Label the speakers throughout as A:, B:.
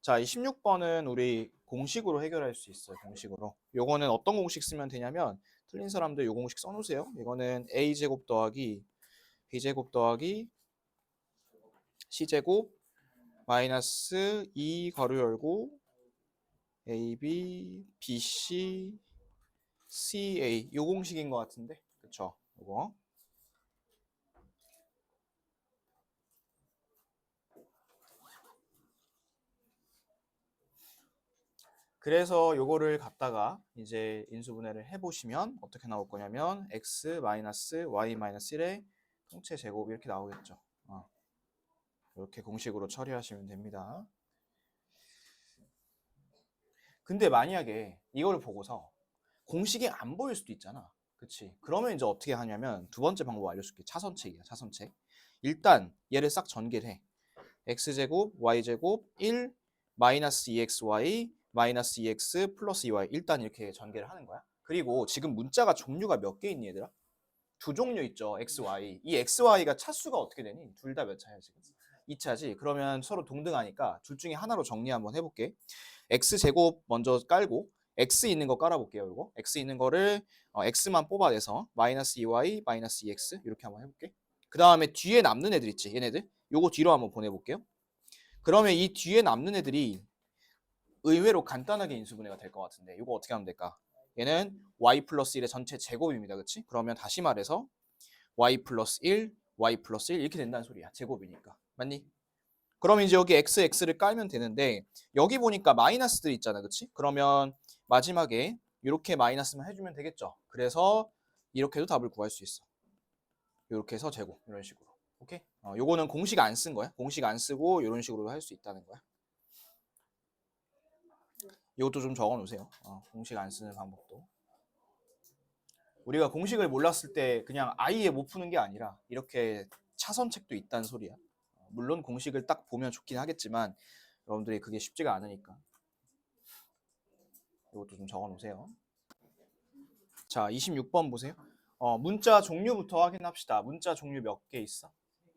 A: 자, 이 16번은 우리 공식으로 해결할 수 있어요. 공식으로. 요거는 어떤 공식 쓰면 되냐면 틀린 사람들 요 공식 써 놓으세요. 이거는 a 제곱 더하기 b 제곱 더하기 c 제곱 마이너스 2 괄호 열고 ab bc ca 요 공식인 것 같은데 그쵸? 요거 그래서 요거를 갖다가 이제 인수분해를 해보시면 어떻게 나올 거냐면 x 마이너스 y 마이너스 1의 통체 제곱 이렇게 나오겠죠. 어. 이렇게 공식으로 처리하시면 됩니다. 근데 만약에 이걸 보고서 공식이 안 보일 수도 있잖아. 그치? 그러면 이제 어떻게 하냐면 두 번째 방법 알려줄게. 차선책이야, 차선책. 일단 얘를 싹 전개를 해. x제곱, y제곱, 1, 마이너스 2xy, 마이너스 2x 플러스 2y 일단 이렇게 전개를 하는 거야. 그리고 지금 문자가 종류가 몇 개 있니 얘들아? 두 종류 있죠. x, y. 이 x, y가 차수가 어떻게 되니? 둘 다 몇 차야 지금? 2차지. 그러면 서로 동등하니까 둘 중에 하나로 정리 한번 해볼게. x 제곱 먼저 깔고 x 있는 거 깔아볼게요. 이거 x 있는 거를 어, x만 뽑아내서 마이너스 2y 마이너스 2x 이렇게 한번 해볼게. 그 다음에 뒤에 남는 애들 있지. 얘네들. 요거 뒤로 한번 보내볼게요. 그러면 이 뒤에 남는 애들이 의외로 간단하게 인수분해가 될 것 같은데 이거 어떻게 하면 될까? 얘는 y 플러스 1의 전체 제곱입니다. 그치? 그러면 다시 말해서 y 플러스 1, y 플러스 1 이렇게 된다는 소리야. 제곱이니까. 맞니? 그럼 이제 여기 x, x를 깔면 되는데 여기 보니까 마이너스들 있잖아. 그치? 그러면 마지막에 이렇게 마이너스만 해주면 되겠죠. 그래서 이렇게도 답을 구할 수 있어. 이렇게 해서 제곱 이런 식으로. 오케이? 어, 요거는 공식 안 쓴 거야. 공식 안 쓰고 이런 식으로 할 수 있다는 거야. 이것도 좀 적어 놓으세요. 어, 공식 안 쓰는 방법도. 우리가 공식을 몰랐을 때 그냥 아예 못 푸는 게 아니라 이렇게 차선책도 있다는 소리야. 어, 물론 공식을 딱 보면 좋긴 하겠지만 여러분들이 그게 쉽지가 않으니까. 이것도 좀 적어 놓으세요. 자, 26번 보세요. 어, 문자 종류부터 확인합시다. 문자 종류 몇 개 있어?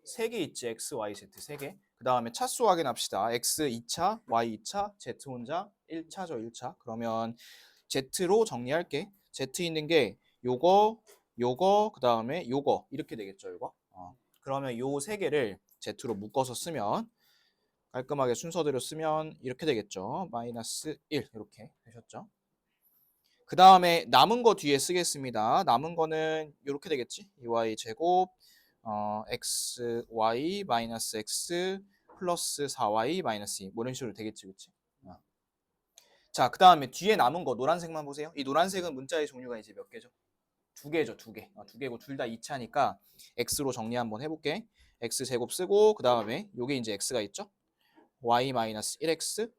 A: 세개 있지. X, Y, Z 세 개. 그 다음에 차수 확인합시다. X 2차, Y 2차, Z 혼자 1차죠. 1차. 그러면 Z로 정리할게. Z 있는 게 요거, 요거, 그 다음에 요거 이렇게 되겠죠. 요거. 어. 그러면 요 세 개를 Z로 묶어서 쓰면 깔끔하게 순서대로 쓰면 이렇게 되겠죠. 마이너스 1 이렇게 되셨죠. 그 다음에 남은 거 뒤에 쓰겠습니다. 남은 거는 이렇게 되겠지. 2y 제곱 어, x, y 마이너스 x 플러스 4y 마이너스 2. 뭐 이런 식으로 되겠지, 그치? 어. 자, 그 다음에 뒤에 남은 거 노란색만 보세요. 이 노란색은 문자의 종류가 이제 몇 개죠? 두 개죠, 두 개. 어, 두 개고 둘 다 2차니까 x로 정리 한번 해볼게. x 제곱 쓰고 그 다음에 요게 이제 x가 있죠? y 마이너스 1x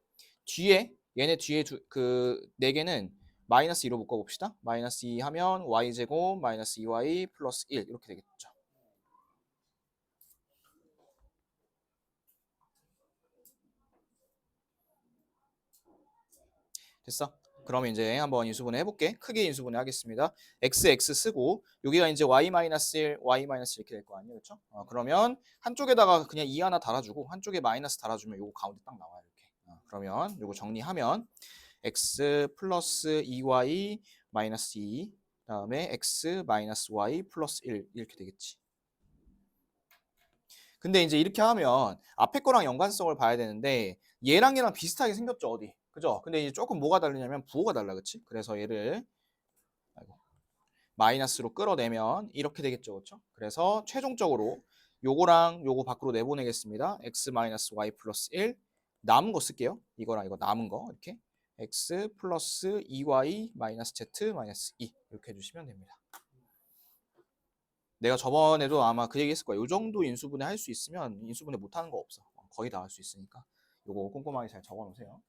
A: 뒤에 얘네 뒤에 그 네 개는 마이너스 2로 묶어봅시다. 마이너스 2 하면 y제곱 마이너스 2y 플러스 1 이렇게 되겠죠. 됐어? 그러면 이제 한번 인수분해 해볼게. 크게 인수분해 하겠습니다. x, x 쓰고 여기가 이제 y 마이너스 1, y 마이너스 이렇게 될 거 아니에요, 그렇죠? 어, 그러면 한쪽에다가 그냥 2 하나 달아주고 한쪽에 마이너스 달아주면 요거 가운데 딱 나와요, 이렇게. 어, 그러면 요거 정리하면 x 플러스 2y 마이너스 2 다음에 x 마이너스 y 플러스 1 이렇게 되겠지. 근데 이제 이렇게 하면 앞에 거랑 연관성을 봐야 되는데 얘랑 얘랑 비슷하게 생겼죠 어디? 그죠? 근데 이제 조금 뭐가 다르냐면 부호가 달라 그치? 그래서 얘를 아이고, 마이너스로 끌어내면 이렇게 되겠죠 그렇죠? 그래서 최종적으로 요거랑 요거 밖으로 내보내겠습니다. x 마이너스 y 플러스 1 남은 거 쓸게요. 이거랑 이거 남은 거 이렇게 x 플러스 2y 마이너스 z 마이너스 2 이렇게 해주시면 됩니다. 내가 저번에도 아마 그 얘기 했을 거야. 요 정도 인수분해 할 수 있으면 인수분해 못하는 거 없어. 거의 다 할 수 있으니까 요거 꼼꼼하게 잘 적어 놓으세요.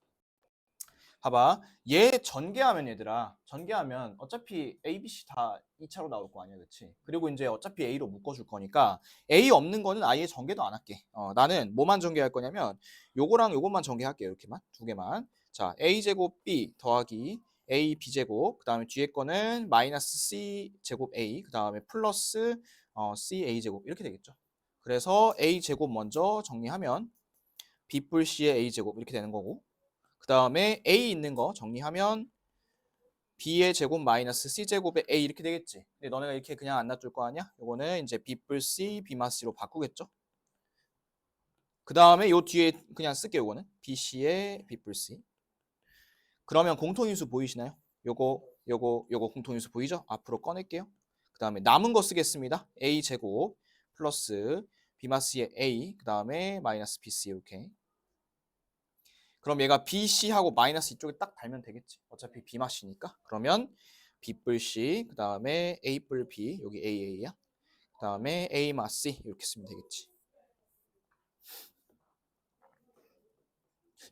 A: 봐봐. 얘 전개하면 얘들아. 전개하면 어차피 A, B, C 다 2차로 나올 거 아니야. 그치? 그리고 이제 어차피 A로 묶어줄 거니까 A 없는 거는 아예 전개도 안 할게. 어, 나는 뭐만 전개할 거냐면 요거랑 요것만 전개할게. 이렇게만. 두 개만. 자, A제곱 B 더하기 A B제곱 그 다음에 뒤에 거는 마이너스 C 제곱 A 그 다음에 플러스 어, C A제곱 이렇게 되겠죠. 그래서 A제곱 먼저 정리하면 B 뿔 C의 A 제곱 이렇게 되는 거고 그 다음에 A 있는 거 정리하면 B의 제곱 마이너스 C 제곱의 A 이렇게 되겠지. 근데 너네가 이렇게 그냥 안 놔둘 거 아니야? 요거는 이제 B 뿔 C, B 마 C로 바꾸겠죠? 그 다음에 요 뒤에 그냥 쓸게 요거는 B C의 B 뿔 C. 그러면 공통인수 보이시나요? 요거, 요거, 요거 공통인수 보이죠? 앞으로 꺼낼게요. 그 다음에 남은 거 쓰겠습니다. A 제곱 플러스 B 마 C의 A, 그 다음에 마이너스 B C 이렇게. 그럼 얘가 BC하고 마이너스 이쪽에 딱 달면 되겠지. 어차피 B 맛이니까. 그러면 B 뿔 C, 그 다음에 A 뿔 B, 여기 AA야. 그 다음에 A 마 C 이렇게 쓰면 되겠지.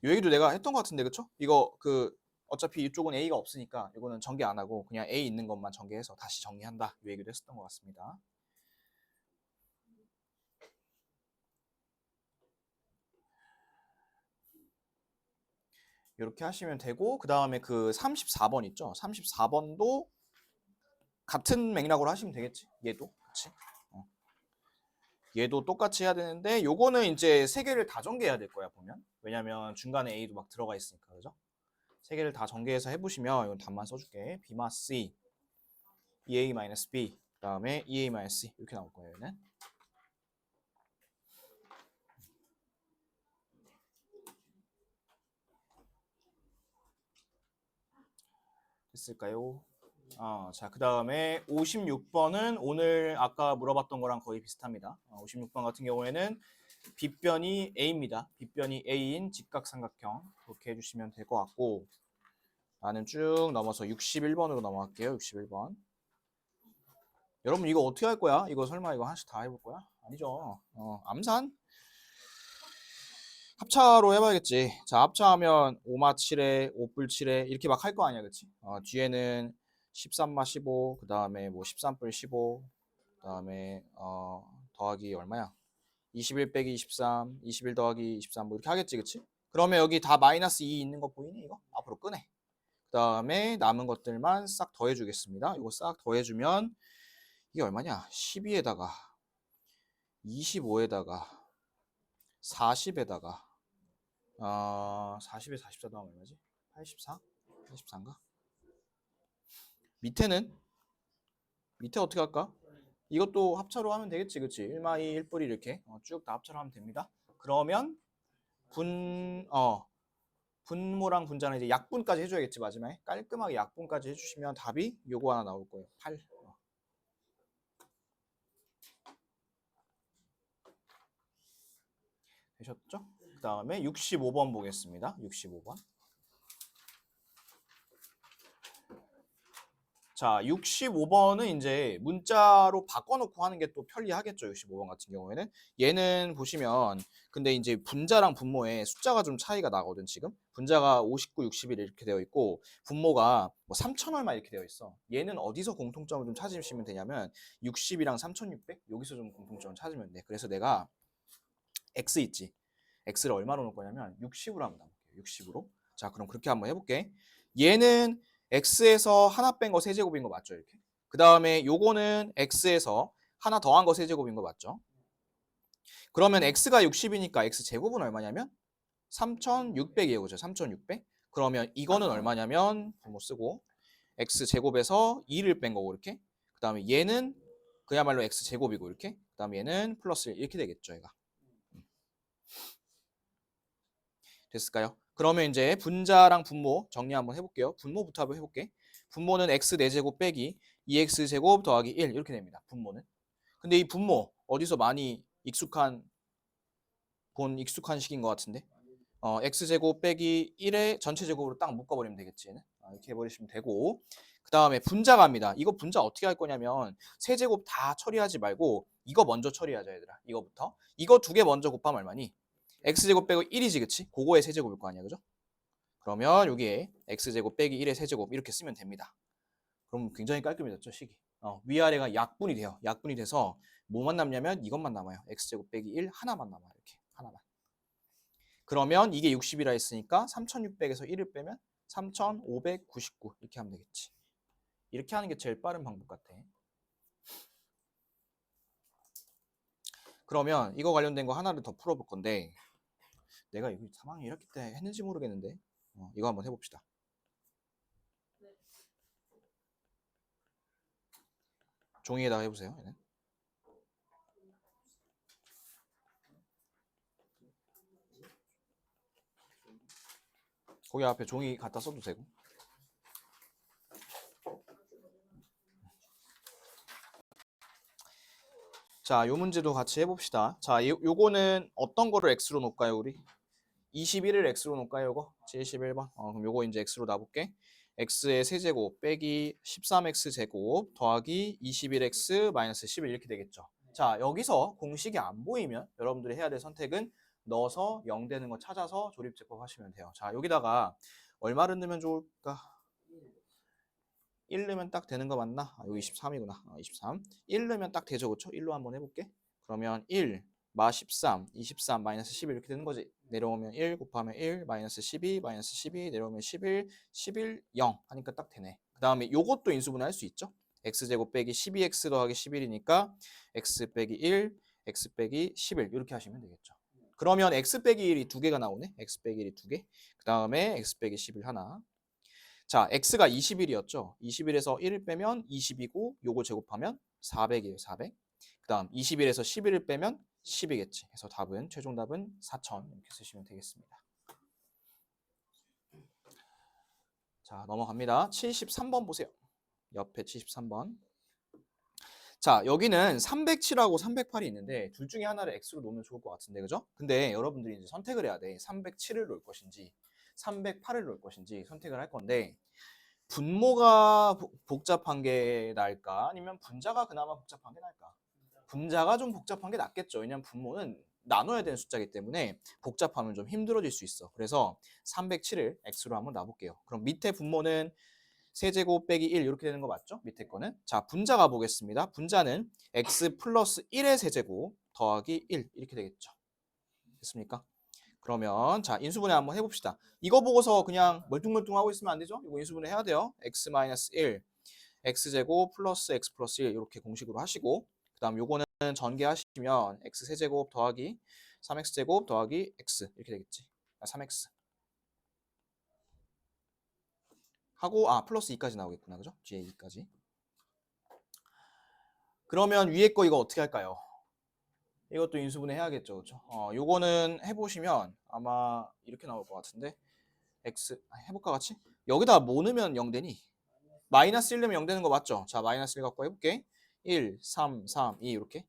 A: 이 얘기도 내가 했던 것 같은데 그쵸? 이거 그 어차피 이쪽은 A가 없으니까 이거는 전개 안 하고 그냥 A 있는 것만 전개해서 다시 정리한다. 이 얘기도 했었던 것 같습니다. 이렇게 하시면 되고 그 다음에 그 34번 있죠? 34번도 같은 맥락으로 하시면 되겠지? 얘도 그치? 어. 얘도 똑같이 해야 되는데 요거는 이제 세 개를 다 전개해야 될 거야 보면 왜냐면 중간에 A도 막 들어가 있으니까 그죠? 세 개를 다 전개해서 해보시면 이건 답만 써줄게 B 마 C EA 마이너스 B 그 다음에 EA 마이너스 C 이렇게 나올 거예요 얘는 됐을까요? 어, 자, 그 다음에 56번은 오늘 아까 물어봤던 거랑 거의 비슷합니다. 어, 56번 같은 경우에는 빗변이 A입니다. 빗변이 A인 직각삼각형 그렇게 해주시면 될 것 같고 나는 쭉 넘어서 61번으로 넘어갈게요. 61번. 여러분 이거 어떻게 할 거야? 이거 설마 이거 하나씩 다 해볼 거야? 아니죠. 어, 암산? 합차로 해봐야겠지. 자, 합차하면 5마 7에 5뿔 7에 이렇게 막 할 거 아니야, 그치? 어, 뒤에는 13마 15, 그 다음에 뭐 13뿔 15, 그 다음에 어, 더하기 얼마야? 21 빼기 23, 21 더하기 23 뭐 이렇게 하겠지, 그치? 그러면 여기 다 마이너스 2 있는 거 보이니? 이거 앞으로 끄내. 그 다음에 남은 것들만 싹 더해주겠습니다. 이거 싹 더해주면 이게 얼마냐? 12에다가 25에다가 40에다가 어, 40에 44 더하면 얼마지? 84? 84인가? 밑에는 밑에 어떻게 할까? 이것도 합차로 하면 되겠지, 그치? 1마 2, 1뿌리 이렇게 어, 쭉다 합차로 하면 됩니다. 그러면 분, 어, 분모랑 분자는 이제 약분까지 해줘야겠지, 마지막에. 깔끔하게 약분까지 해주시면 답이 요거 하나 나올 거예요. 8. 어. 되셨죠? 그 다음에 65번 보겠습니다. 65번. 자, 65번은 이제 문자로 바꿔놓고 하는 게 또 편리하겠죠. 65번 같은 경우에는. 얘는 보시면 근데 이제 분자랑 분모에 숫자가 좀 차이가 나거든, 지금. 분자가 59, 61 이렇게 되어 있고 분모가 뭐 3천 얼마 이렇게 되어 있어. 얘는 어디서 공통점을 좀 찾으시면 되냐면 60이랑 3,600 여기서 좀 공통점을 찾으면 돼. 그래서 내가 x 있지. X를 얼마로 놓을 거냐면 60으로 한번 나볼게요. 60으로. 자, 그럼 그렇게 한번 해볼게. 얘는 x에서 하나 뺀 거 세제곱인 거 맞죠? 이렇게. 그 다음에 요거는 x에서 하나 더한 거 세제곱인 거 맞죠? 그러면 x가 60이니까 x 제곱은 얼마냐면 3,600이에요. 그죠? 3,600. 그러면 이거는 얼마냐면 부모 쓰고 x 제곱에서 2를 뺀 거고 이렇게. 그 다음에 얘는 그야말로 x 제곱이고 이렇게. 그 다음에 얘는 플러스 1 이렇게 되겠죠. 얘가. 됐을까요? 그러면 이제 분자랑 분모 정리 한번 해볼게요. 분모부터 한번 해볼게. 분모는 x 4제곱 빼기 2x 제곱 더하기 1 이렇게 됩니다. 분모는. 근데 이 분모 어디서 많이 익숙한 본 익숙한 식인 것 같은데 어, x 제곱 빼기 1의 전체 제곱으로 딱 묶어버리면 되겠지. 아, 이렇게 해버리시면 되고 그 다음에 분자 갑니다. 이거 분자 어떻게 할 거냐면 세 제곱 다 처리하지 말고 이거 먼저 처리하자 얘들아. 이거부터 이거 두 개 먼저 곱하면 얼마니? X제곱 빼고 1이지 그치? 그거의 세제곱일 거 아니야 그죠? 그러면 여기에 x제곱 빼기 1의 세제곱 이렇게 쓰면 됩니다. 그럼 굉장히 깔끔해졌죠 식이. 어, 위아래가 약분이 돼요. 약분이 돼서 뭐만 남냐면 이것만 남아요. x제곱 빼기 1 하나만 남아요. 이렇게 하나만. 그러면 이게 60이라 했으니까 3600에서 1을 빼면 3599 이렇게 하면 되겠지. 이렇게 하는 게 제일 빠른 방법 같아. 그러면 이거 관련된 거 하나를 더 풀어볼 건데 내가 여기 사망이 이렇게 때 했는지 모르겠는데 어, 이거 한번 해봅시다. 종이에다가 해보세요. 얘는. 거기 앞에 종이 갖다 써도 되고. 자, 요 문제도 같이 해봅시다. 자, 요, 요거는 어떤 거를 x로 놓을까요, 우리? 21을 x로 놓을까요, 이거? 71번. 어, 그럼 요거 이제 x로 놔볼게. x의 세제곱 빼기 13x 제곱 더하기 21x 마이너스 11 이렇게 되겠죠. 자, 여기서 공식이 안 보이면 여러분들이 해야 될 선택은 넣어서 0 되는 거 찾아서 조립 제법 하시면 돼요. 자, 여기다가 얼마를 넣으면 좋을까? 1 넣으면 딱 되는 거 맞나? 아, 여기 23이구나. 어, 23. 1 넣으면 딱 되죠, 그렇죠? 1로 한번 해볼게. 그러면 1, 마 13, 23, 마이너스 11 이렇게 되는 거지. 내려오면 1 곱하면 1, 마이너스 12, 마이너스 12, 내려오면 11, 11, 0 하니까 딱 되네. 그 다음에 요것도 인수분해 할 수 있죠. x제곱 빼기 12x 더하기 11이니까 x 빼기 1, x 빼기 11 이렇게 하시면 되겠죠. 그러면 x 빼기 1이 두 개가 나오네. x 빼기 1이 두 개. 그 다음에 x 빼기 11 하나. 자, x가 21이었죠. 21에서 1을 빼면 20이고 요거 제곱하면 400이에요. 400. 그 다음 21에서 11을 빼면 10이겠지. 그래서 답은 최종 답은 4천 이렇게 쓰시면 되겠습니다. 자, 넘어갑니다. 73번 보세요. 옆에 73번. 자, 여기는 307하고 308이 있는데 둘 중에 하나를 x로 놓으면 좋을 것 같은데 그죠? 근데 여러분들이 이제 선택을 해야 돼. 307을 놓을 것인지 308을 놓을 것인지 선택을 할 건데 분모가 복- 복잡한 게 나을까? 아니면 분자가 그나마 복잡한 게 나을까? 분자가 좀 복잡한 게 낫겠죠. 왜냐면 분모는 나눠야 되는 숫자이기 때문에 복잡하면 좀 힘들어질 수 있어. 그래서 307을 x로 한번 놔볼게요. 그럼 밑에 분모는 세제곱 빼기 1 이렇게 되는 거 맞죠? 밑에 거는. 자, 분자 가 보겠습니다. 분자는 x 플러스 1의 세제곱 더하기 1 이렇게 되겠죠. 됐습니까? 그러면 자 인수분해 한번 해봅시다. 이거 보고서 그냥 멀뚱멀뚱하고 있으면 안 되죠? 이거 인수분해 해야 돼요. x 마이너스 1, x 제곱 플러스 x 플러스 1 이렇게 공식으로 하시고 그 다음 요거는 전개하시면 x 세제곱 더하기 3x 제곱 더하기 x 이렇게 되겠지. 아, 3x 하고 아 플러스 2까지 나오겠구나, 그죠? 뒤에 2까지. 그러면 위에 거 이거 어떻게 할까요? 이것도 인수분해 해야겠죠, 그렇죠? 어, 요거는 해보시면 아마 이렇게 나올 것 같은데 x 아, 해볼까 같이? 여기다 뭐 넣으면 0 되니? 마이너스 1 넣으면 0 되는 거 맞죠? 자, 마이너스 1 갖고 해볼게. 1, 3, 3, 2 이렇게.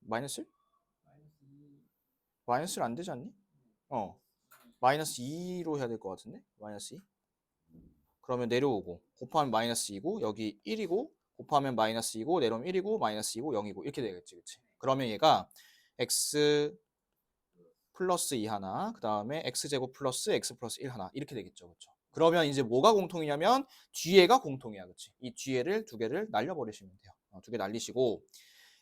A: 마이너스 1? 마이너스 1안 되지 않니? 어. 마이너스 2로 해야 될 것 같은데? 마이너스 2? 그러면 내려오고 곱하면 마이너스 2고 여기 1이고 곱하면 마이너스 2고 내려오면 1이고 마이너스 2고 0이고 이렇게 되겠지 그치 그러면 얘가 x 플러스 2 하나 그 다음에 x제곱 플러스 x 플러스 1 하나 이렇게 되겠죠 그렇죠 그러면 이제 뭐가 공통이냐면 뒤에가 공통이야 그치 이 뒤에를 두 개를 날려버리시면 돼요 어, 두개 날리시고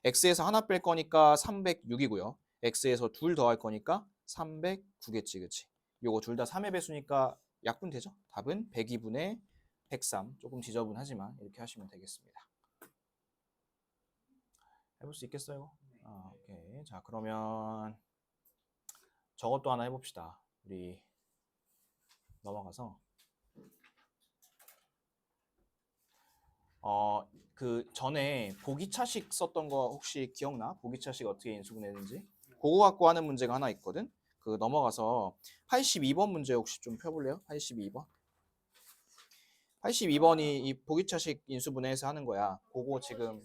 A: x에서 하나 뺄 거니까 306이고요 x에서 둘 더할 거니까 309겠지 그치 요거 둘 다 3의 배수니까 약분 되죠? 답은 102분의 103. 조금 지저분하지만 이렇게 하시면 되겠습니다. 해볼 수 있겠어요? 아, 오케이. 자, 그러면 저것도 하나 해봅시다. 우리 넘어가서 어, 그 전에 보기차식 썼던 거 혹시 기억나? 보기차식 어떻게 인수분해했는지? 그거 갖고 하는 문제가 하나 있거든. 그 넘어가서 82번 문제 혹시 좀 펴볼래요? 82번. 82번이 이 보기차식 인수분해해서 하는 거야. 그거 지금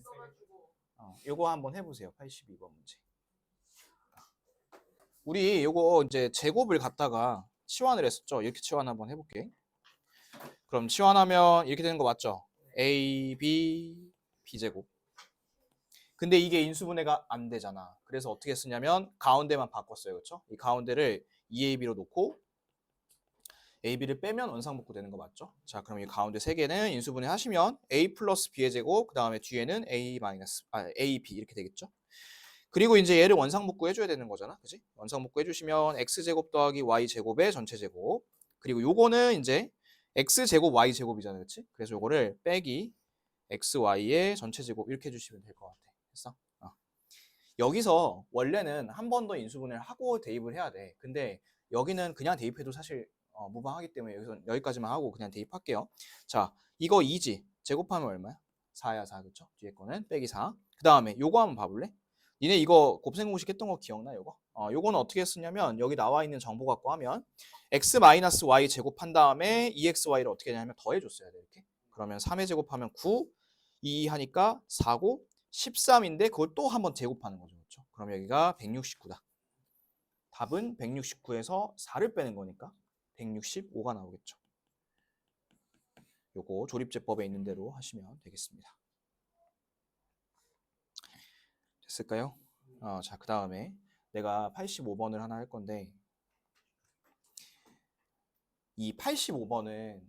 A: 어, 요거 한번 해보세요. 82번 문제. 우리 요거 이제 제곱을 갖다가 치환을 했었죠. 이렇게 치환 한번 해볼게. 그럼 치환하면 이렇게 되는 거 맞죠? A, B, B 제곱. 근데 이게 인수분해가 안 되잖아. 그래서 어떻게 쓰냐면 가운데만 바꿨어요. 그렇죠? 이 가운데를 2AB로 놓고 AB를 빼면 원상복구 되는 거 맞죠? 자, 그럼 이 가운데 세 개는 인수분해 하시면 A 플러스 B의 제곱, 그 다음에 뒤에는 A 마이너스, 아, AB 이렇게 되겠죠? 그리고 이제 얘를 원상복구 해줘야 되는 거잖아. 그지? 원상복구 해주시면 X제곱 더하기 Y제곱의 전체 제곱. 그리고 요거는 이제 X제곱 Y제곱이잖아. 그치? 그래서 요거를 빼기 XY의 전체 제곱 이렇게 해주시면 될 것 같아. 됐어? 어. 여기서 원래는 한 번 더 인수분해를 하고 대입을 해야 돼. 근데 여기는 그냥 대입해도 사실 어, 무방하기 때문에 여기서 여기까지만 하고 그냥 대입할게요. 자, 이거 2지. 제곱하면 얼마야? 4야 4 그쵸? 뒤에 거는 빼기 4. 그 다음에 요거 한번 봐볼래? 니네 이거 곱셈 공식 했던 거 기억나 요거? 어, 요거는 어떻게 쓰냐면 여기 나와 있는 정보 갖고 하면 x-y 제곱한 다음에 2xy를 어떻게 하냐면 더해줬어야 돼 이렇게. 그러면 3의 제곱하면 9, 2 하니까 4고 13인데 그걸 또 한번 제곱하는 거죠. 그렇죠? 그럼 여기가 169다. 답은 169에서 4를 빼는 거니까 165가 나오겠죠. 요거 조립제법에 있는 대로 하시면 되겠습니다. 됐을까요? 어, 자, 그 다음에 내가 85번을 하나 할 건데 이 85번은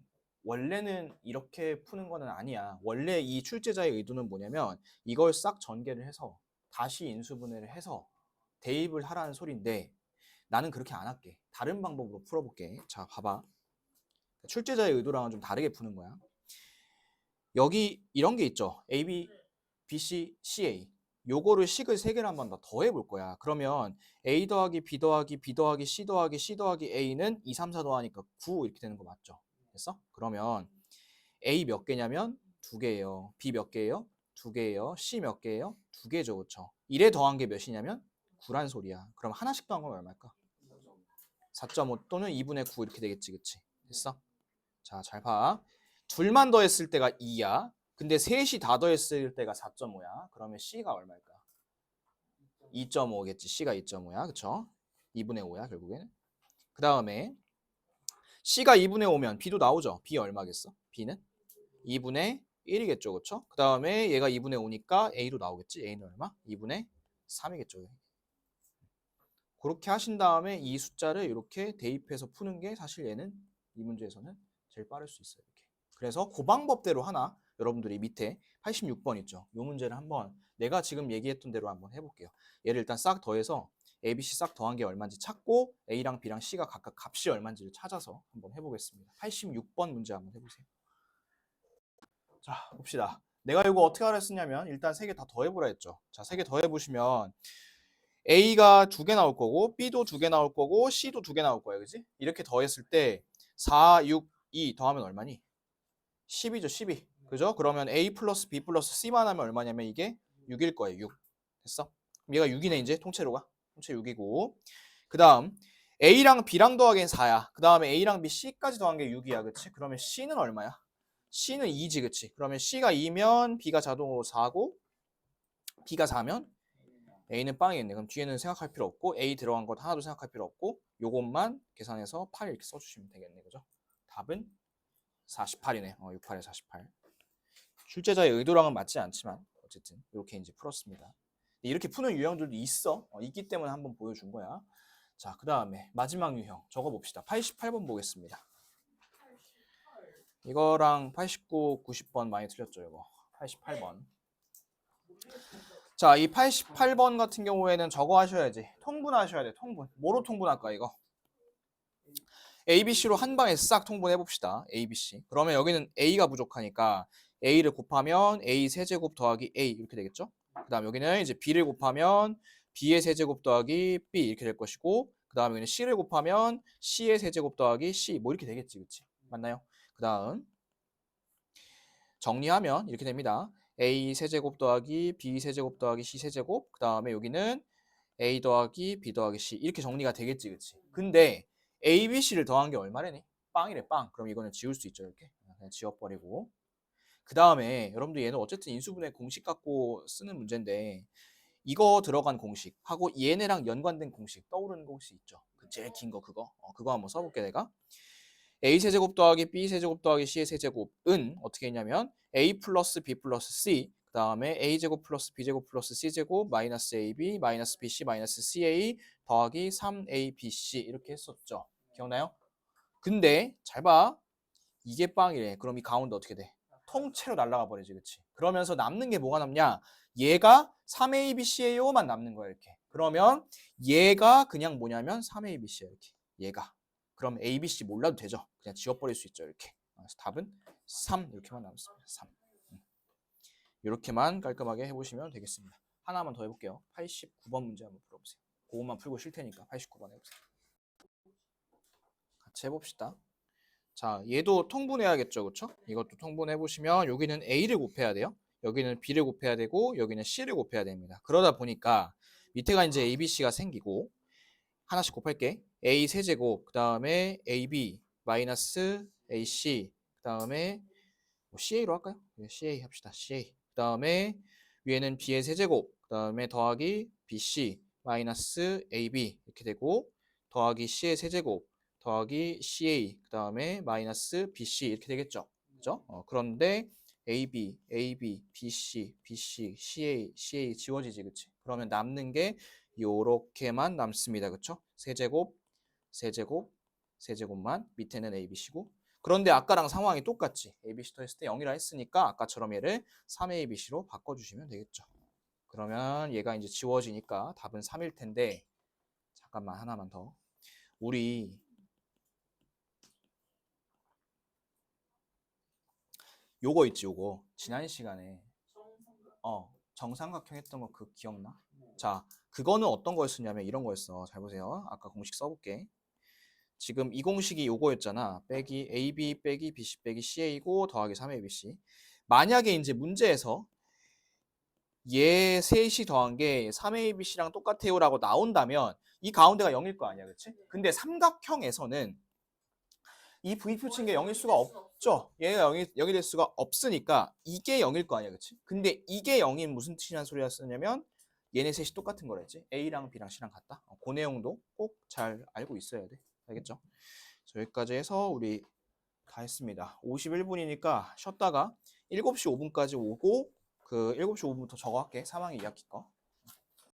A: 원래는 이렇게 푸는 거는 아니야. 원래 이 출제자의 의도는 뭐냐면 이걸 싹 전개를 해서 다시 인수분해를 해서 대입을 하라는 소리인데 나는 그렇게 안 할게. 다른 방법으로 풀어볼게. 자, 봐봐. 출제자의 의도랑은 좀 다르게 푸는 거야. 여기 이런 게 있죠. A, B, B, C, C, A. 요거를 식을 세 개를 한 번 더 더해 볼 거야. 그러면 A 더하기 B 더하기 B 더하기 C 더하기 C 더하기 A는 2, 3, 4 더하니까 9 이렇게 되는 거 맞죠? 됐어? 그러면 A 몇 개냐면 두 개예요. B 몇 개예요? 두 개예요. C 몇 개예요? 두 개죠. 그쵸? 1에 더한 게 몇이냐면 9란 소리야. 그럼 하나씩 더한 건 얼마일까? 4.5 또는 2분의 9 이렇게 되겠지. 그치? 됐어? 자, 잘 봐. 둘만 더했을 때가 2야. 근데 셋이 다 더했을 때가 4.5야. 그러면 C가 얼마일까? 2.5겠지. C가 2.5야. 그쵸? 2분의 5야, 결국에는. 그 다음에 C가 2분의 5면 B도 나오죠. B 얼마겠어? B는 2분의 1이겠죠. 그쵸? 그 다음에 얘가 2분의 5니까 A도 나오겠지. A는 얼마? 2분의 3이겠죠. 그렇게 하신 다음에 이 숫자를 이렇게 대입해서 푸는 게 사실 얘는 이 문제에서는 제일 빠를 수 있어요. 이렇게. 그래서 그 방법대로 하나 여러분들이 밑에 86번 있죠. 이 문제를 한번 내가 지금 얘기했던 대로 한번 해볼게요. 얘를 일단 싹 더해서 A, B, C 싹 더한 게 얼마인지 찾고 A랑 B랑 C가 각각 값이 얼마인지를 찾아서 한번 해보겠습니다. 86번 문제 한번 해보세요. 자, 봅시다. 내가 이거 어떻게 하라 했었냐면 일단 세 개 다 더해보라 했죠. 자, 세 개 더해보시면 A가 두 개 나올 거고 B도 두 개 나올 거고 C도 두 개 나올 거예요. 그지? 이렇게 더했을 때 4, 6, 2 더하면 얼마니? 10이죠. 12. 그죠? 그러면 A 플러스 B 플러스 C만 하면 얼마냐면 이게 6일 거예요. 6. 됐어? 얘가 6이네 이제 통째로가. 통째 6이고. 그 다음 A랑 B랑 더하기엔 4야. 그 다음에 A랑 B, C까지 더한 게 6이야. 그치? 그러면 C는 얼마야? C는 2지. 그치? 그러면 C가 2면 B가 자동으로 4고 B가 4면 A는 빵이겠네. 그럼 뒤에는 생각할 필요 없고 A 들어간 것 하나도 생각할 필요 없고 요것만 계산해서 8 이렇게 써주시면 되겠네. 그죠? 답은 48이네. 어, 68에 48. 출제자의 의도랑은 맞지 않지만 어쨌든 이렇게 이제 풀었습니다. 이렇게 푸는 유형들도 있어. 어, 있기 때문에 한번 보여준 거야. 자, 그 다음에 마지막 유형 적어봅시다. 88번 보겠습니다. 이거랑 89, 90번 많이 틀렸죠, 이거. 88번. 자, 이 88번 같은 경우에는 저거 하셔야지. 통분하셔야 돼, 통분. 뭐로 통분할까, 이거? ABC로 한 방에 싹 통분해 봅시다. ABC. 그러면 여기는 A가 부족하니까 A를 곱하면 A 세제곱 더하기 A 이렇게 되겠죠? 그 다음 여기는 이제 B를 곱하면 B의 세제곱 더하기 B 이렇게 될 것이고 그 다음 여기는 C를 곱하면 C의 세제곱 더하기 C 뭐 이렇게 되겠지 그치? 맞나요? 그 다음 정리하면 이렇게 됩니다. A 세제곱 더하기 B 세제곱 더하기 C 세제곱 그 다음에 여기는 A 더하기 B 더하기 C 이렇게 정리가 되겠지 그치? 근데 A, B, C를 더한 게 얼마래니? 빵이래 빵 그럼 이거는 지울 수 있죠 이렇게 그냥 지워버리고 그 다음에 여러분들 얘는 어쨌든 인수분해 공식 갖고 쓰는 문제인데 이거 들어간 공식 하고 얘네랑 연관된 공식 떠오르는 공식 있죠. 그 제일 긴 거 그거 어, 그거 한번 써볼게 내가 a 세제곱 더하기 b 세제곱 더하기 c의 세제곱은 어떻게 했냐면 a 플러스 b 플러스 c 그 다음에 a 제곱 플러스 b 제곱 플러스 c 제곱 마이너스 ab 마이너스 bc 마이너스 ca 더하기 3abc 이렇게 했었죠. 기억나요? 근데 잘 봐. 이게 빵이래. 그럼 이 가운데 어떻게 돼? 통째로 날아가 버리지, 그치? 그러면서 남는 게 뭐가 남냐? 얘가 3ABC예요만 남는 거야, 이렇게. 그러면 얘가 그냥 뭐냐면 3ABC야, 이렇게. 얘가. 그럼 ABC 몰라도 되죠? 그냥 지워버릴 수 있죠, 이렇게. 그래서 답은 3 이렇게만 남습니다. 3. 이렇게만 깔끔하게 해보시면 되겠습니다. 하나만 더 해볼게요. 89번 문제 한번 풀어보세요. 그것만 풀고 쉴 테니까 89번 해보세요. 같이 해봅시다. 자, 얘도 통분해야겠죠, 그렇죠? 이것도 통분해 보시면 여기는 A를 곱해야 돼요. 여기는 B를 곱해야 되고 여기는 C를 곱해야 됩니다. 그러다 보니까 밑에가 이제 A, B, C가 생기고 하나씩 곱할게. A 세제곱, 그 다음에 AB 마이너스 AC, 그 다음에 뭐 CA로 할까요? 네, CA 합시다. CA. 그 다음에 위에는 B의 세제곱, 그 다음에 더하기 BC 마이너스 AB 이렇게 되고 더하기 C의 세제곱, 더하기 CA, 그 다음에 마이너스 BC 이렇게 되겠죠. 그죠? 어, 그런데 AB, AB, BC, BC, CA, CA 지워지지, 그치? 그러면 남는 게 요렇게만 남습니다. 그쵸? 세제곱, 세제곱, 세제곱만 밑에는 ABC고 그런데 아까랑 상황이 똑같지. ABC 더했을 때 0이라 했으니까 아까처럼 얘를 3ABC로 바꿔주시면 되겠죠. 그러면 얘가 이제 지워지니까 답은 3일 텐데 잠깐만 하나만 더. 우리 요거 있지 요거. 지난 시간에. 어 정삼각형 했던 거 그 기억나? 자 그거는 어떤 거였었냐면 이런 거였어. 잘 보세요. 아까 공식 써볼게. 지금 이 공식이 요거였잖아. 빼기 AB 빼기 BC 빼기 CA고 더하기 3ABC 만약에 이제 문제에서 얘 셋이 더한 게 3ABC랑 똑같아요 라고 나온다면 이 가운데가 0일 거 아니야 그치? 근데 삼각형에서는 이 V표 친 게 0일 수가 없 죠. 얘가 0이, 0이 될 수가 없으니까 이게 0일 거 아니야 그치? 근데 이게 0인 무슨 뜻이란 소리였었냐면 얘네 셋이 똑같은 거랬지. A랑 B랑 C랑 같다. 어, 그 내용도 꼭 잘 알고 있어야 돼. 알겠죠? 자, 여기까지 해서 우리 다 했습니다. 51분이니까 쉬었다가 7시 5분까지 오고 그 7시 5분부터 저거 할게. 3학기 2학기 거